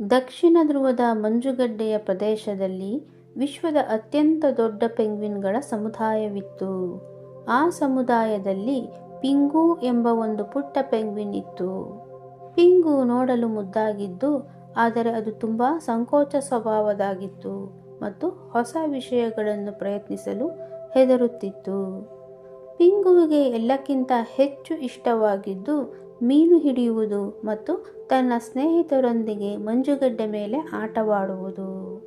ದಕ್ಷಿಣ ಧ್ರುವದ ಮಂಜುಗಡ್ಡೆಯ ಪ್ರದೇಶದಲ್ಲಿ ವಿಶ್ವದ ಅತ್ಯಂತ ದೊಡ್ಡ ಪೆಂಗ್ವಿನ್ಗಳ ಸಮುದಾಯವಿತ್ತು. ಆ ಸಮುದಾಯದಲ್ಲಿ ಪಿಂಗು ಎಂಬ ಒಂದು ಪುಟ್ಟ ಪೆಂಗ್ವಿನ್ ಇತ್ತು. ಪಿಂಗು ನೋಡಲು ಮುದ್ದಾಗಿದ್ದು, ಆದರೆ ಅದು ತುಂಬ ಸಂಕೋಚ ಸ್ವಭಾವದಾಗಿತ್ತು ಮತ್ತು ಹೊಸ ವಿಷಯಗಳನ್ನು ಪ್ರಯತ್ನಿಸಲು ಹೆದರುತ್ತಿತ್ತು. ಪಿಂಗುವಿಗೆ ಎಲ್ಲಕ್ಕಿಂತ ಹೆಚ್ಚು ಇಷ್ಟವಾಗಿದ್ದು ಮೀನು ಹಿಡಿಯುವುದು ಮತ್ತು ತನ್ನ ಸ್ನೇಹಿತರೊಂದಿಗೆ ಮಂಜುಗಡ್ಡೆ ಮೇಲೆ ಆಟವಾಡುವುದು.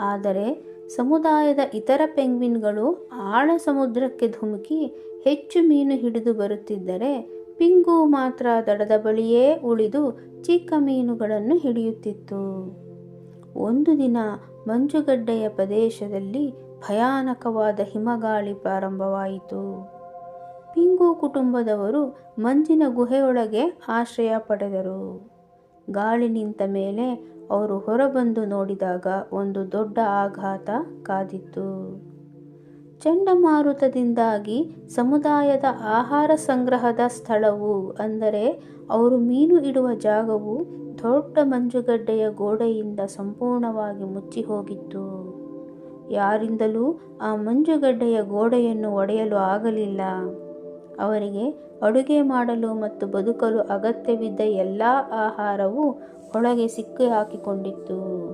ಆದರೆ ಸಮುದಾಯದ ಇತರ ಪೆಂಗ್ವಿನ್ಗಳು ಆಳ ಸಮುದ್ರಕ್ಕೆ ಧುಮುಕಿ ಹೆಚ್ಚು ಮೀನು ಹಿಡಿದು ಬರುತ್ತಿದ್ದರೆ ಪಿಂಗು ಮಾತ್ರ ದಡದ ಬಳಿಯೇ ಉಳಿದು ಚಿಕ್ಕ ಮೀನುಗಳನ್ನು ಹಿಡಿಯುತ್ತಿತ್ತು. ಒಂದು ದಿನ ಮಂಜುಗಡ್ಡೆಯ ಪ್ರದೇಶದಲ್ಲಿ ಭಯಾನಕವಾದ ಹಿಮಗಾಳಿ ಪ್ರಾರಂಭವಾಯಿತು. ಪಿಂಗು ಕುಟುಂಬದವರು ಮಂಜಿನ ಗುಹೆಯೊಳಗೆ ಆಶ್ರಯ ಪಡೆದರು. ಗಾಳಿ ನಿಂತ ಮೇಲೆ ಅವರು ಹೊರಬಂದು ನೋಡಿದಾಗ ಒಂದು ದೊಡ್ಡ ಆಘಾತ ಕಾದಿತ್ತು. ಚಂಡಮಾರುತದಿಂದಾಗಿ ಸಮುದಾಯದ ಆಹಾರ ಸಂಗ್ರಹದ ಸ್ಥಳವು, ಅಂದರೆ ಅವರು ಮೀನು ಇಡುವ ಜಾಗವು, ದೊಡ್ಡ ಮಂಜುಗಡ್ಡೆಯ ಗೋಡೆಯಿಂದ ಸಂಪೂರ್ಣವಾಗಿ ಮುಚ್ಚಿ ಹೋಗಿತ್ತು. ಯಾರಿಂದಲೂ ಆ ಮಂಜುಗಡ್ಡೆಯ ಗೋಡೆಯನ್ನು ಒಡೆಯಲು ಆಗಲಿಲ್ಲ. ಅವರಿಗೆ ಅಡುಗೆ ಮಾಡಲು ಮತ್ತು ಬದುಕಲು ಅಗತ್ಯವಿದ್ದ ಎಲ್ಲ ಆಹಾರವು ಒಳಗೆ ಸಿಕ್ಕಿ ಹಾಕಿಕೊಂಡಿತ್ತು.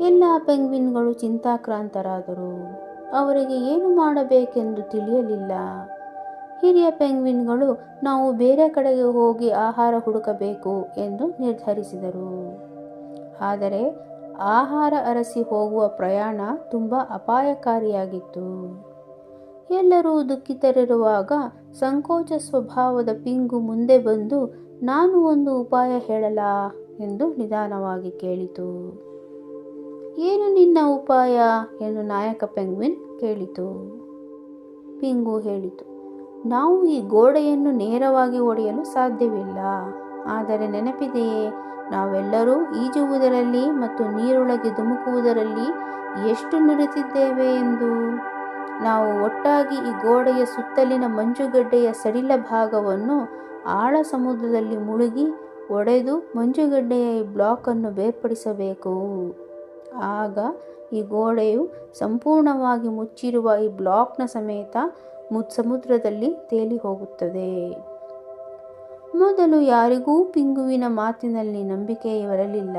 ಎಲ್ಲ ಪೆಂಗ್ವಿನ್ಗಳು ಚಿಂತಾಕ್ರಾಂತರಾದರು. ಅವರಿಗೆ ಏನು ಮಾಡಬೇಕೆಂದು ತಿಳಿಯಲಿಲ್ಲ. ಹಿರಿಯ ಪೆಂಗ್ವಿನ್ಗಳು, ನಾವು ಬೇರೆ ಕಡೆಗೆ ಹೋಗಿ ಆಹಾರ ಹುಡುಕಬೇಕು ಎಂದು ನಿರ್ಧರಿಸಿದರು. ಆದರೆ, ಆಹಾರ ಅರಸಿ ಹೋಗುವ ಪ್ರಯಾಣ ತುಂಬ ಅಪಾಯಕಾರಿಯಾಗಿತ್ತು. ಎಲ್ಲರೂ ದುಃಖಿತರಿರುವಾಗ ಸಂಕೋಚ ಸ್ವಭಾವದ ಪಿಂಗು ಮುಂದೆ ಬಂದು, ನಾನು ಒಂದು ಉಪಾಯ ಹೇಳಲಾ? ಎಂದು ನಿಧಾನವಾಗಿ ಕೇಳಿತು. ಏನು ನಿನ್ನ ಉಪಾಯ? ಎಂದು ನಾಯಕ ಪೆಂಗ್ವಿನ್ ಕೇಳಿತು. ಪಿಂಗು ಹೇಳಿತು, ನಾವು ಈ ಗೋಡೆಯನ್ನು ನೇರವಾಗಿ ಒಡೆಯಲು ಸಾಧ್ಯವಿಲ್ಲ. ಆದರೆ ನೆನಪಿದೆಯೇ, ನಾವೆಲ್ಲರೂ ಈಜುವುದರಲ್ಲಿ ಮತ್ತು ನೀರೊಳಗೆ ಧುಮುಕುವುದರಲ್ಲಿ ಎಷ್ಟು ನುರಿತಿದ್ದೇವೆ ಎಂದು? ನಾವು ಒಟ್ಟಾಗಿ ಈ ಗೋಡೆಯ ಸುತ್ತಲಿನ ಮಂಜುಗಡ್ಡೆಯ ಸಡಿಲ ಭಾಗವನ್ನು ಆಳ ಸಮುದ್ರದಲ್ಲಿ ಮುಳುಗಿ ಒಡೆದು ಮಂಜುಗಡ್ಡೆಯ ಈ ಬ್ಲಾಕನ್ನು ಬೇರ್ಪಡಿಸಬೇಕು. ಆಗ ಈ ಗೋಡೆಯು ಸಂಪೂರ್ಣವಾಗಿ ಮುಚ್ಚಿರುವ ಈ ಬ್ಲಾಕ್ನ ಸಮೇತ ಮು ಸಮುದ್ರದಲ್ಲಿ ತೇಲಿ ಹೋಗುತ್ತದೆ. ಮೊದಲು ಯಾರಿಗೂ ಪಿಂಗುವಿನ ಮಾತಿನಲ್ಲಿ ನಂಬಿಕೆ ಬರಲಿಲ್ಲ.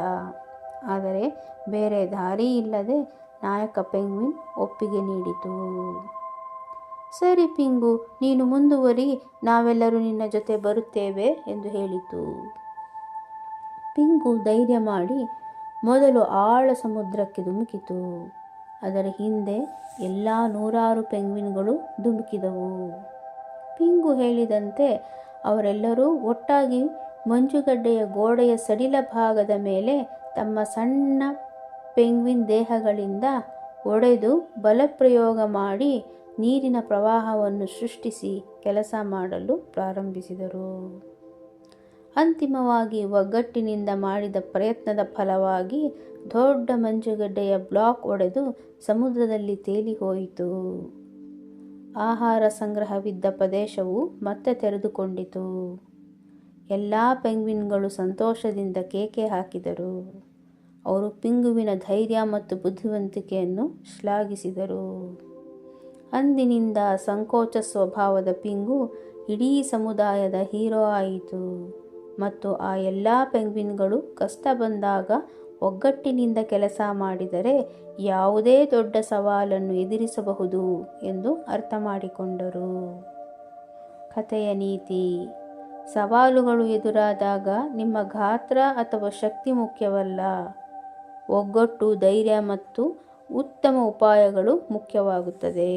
ಆದರೆ ಬೇರೆ ದಾರಿ ಇಲ್ಲದೆ ನಾಯಕ ಪೆಂಗ್ವಿನ್ ಒಪ್ಪಿಗೆ ನೀಡಿತು. ಸರಿ ಪಿಂಗು, ನೀನು ಮುಂದುವರಿ, ನಾವೆಲ್ಲರೂ ನಿನ್ನ ಜೊತೆ ಬರುತ್ತೇವೆ ಎಂದು ಹೇಳಿತು. ಪಿಂಗು ಧೈರ್ಯ ಮಾಡಿ ಮೊದಲು ಆಳ ಸಮುದ್ರಕ್ಕೆ ಧುಮುಕಿತು. ಅದರ ಹಿಂದೆ ಎಲ್ಲ ನೂರಾರು ಪೆಂಗ್ವಿನ್ಗಳು ಧುಮುಕಿದವು. ಪಿಂಗು ಹೇಳಿದಂತೆ ಅವರೆಲ್ಲರೂ ಒಟ್ಟಾಗಿ ಮಂಜುಗಡ್ಡೆಯ ಗೋಡೆಯ ಸಡಿಲ ಭಾಗದ ಮೇಲೆ ತಮ್ಮ ಸಣ್ಣ ಪೆಂಗ್ವಿನ್ ದೇಹಗಳಿಂದ ಒಡೆದು ಬಲಪ್ರಯೋಗ ಮಾಡಿ ನೀರಿನ ಪ್ರವಾಹವನ್ನು ಸೃಷ್ಟಿಸಿ ಕೆಲಸ ಮಾಡಲು ಪ್ರಾರಂಭಿಸಿದರು. ಅಂತಿಮವಾಗಿ ಒಗ್ಗಟ್ಟಿನಿಂದ ಮಾಡಿದ ಪ್ರಯತ್ನದ ಫಲವಾಗಿ ದೊಡ್ಡ ಮಂಜುಗಡ್ಡೆಯ ಬ್ಲಾಕ್ ಒಡೆದು ಸಮುದ್ರದಲ್ಲಿ ತೇಲಿ ಹೋಯಿತು. ಆಹಾರ ಸಂಗ್ರಹವಿದ್ದ ಪ್ರದೇಶವು ಮತ್ತೆ ತೆರೆದುಕೊಂಡಿತು. ಎಲ್ಲ ಪೆಂಗ್ವಿನ್ಗಳು ಸಂತೋಷದಿಂದ ಕೇಕೆ ಹಾಕಿದರು. ಅವರು ಪಿಂಗುವಿನ ಧೈರ್ಯ ಮತ್ತು ಬುದ್ಧಿವಂತಿಕೆಯನ್ನು ಶ್ಲಾಘಿಸಿದರು. ಅಂದಿನಿಂದ ಸಂಕೋಚ ಸ್ವಭಾವದ ಪಿಂಗು ಇಡೀ ಸಮುದಾಯದ ಹೀರೋ ಆಯಿತು ಮತ್ತು ಆ ಎಲ್ಲ ಪೆಂಗ್ವಿನ್ಗಳು ಕಷ್ಟ ಬಂದಾಗ ಒಗ್ಗಟ್ಟಿನಿಂದ ಕೆಲಸ ಮಾಡಿದರೆ ಯಾವುದೇ ದೊಡ್ಡ ಸವಾಲನ್ನು ಎದುರಿಸಬಹುದು ಎಂದು ಅರ್ಥ ಮಾಡಿಕೊಂಡರು ಕಥೆಯ ನೀತಿ. ಸವಾಲುಗಳು ಎದುರಾದಾಗ ನಿಮ್ಮ ಗಾತ್ರ ಅಥವಾ ಶಕ್ತಿ ಮುಖ್ಯವಲ್ಲ. ಒಗ್ಗಟ್ಟು ಧೈರ್ಯ ಮತ್ತು ಉತ್ತಮ ಉಪಾಯಗಳು ಮುಖ್ಯವಾಗುತ್ತದೆ.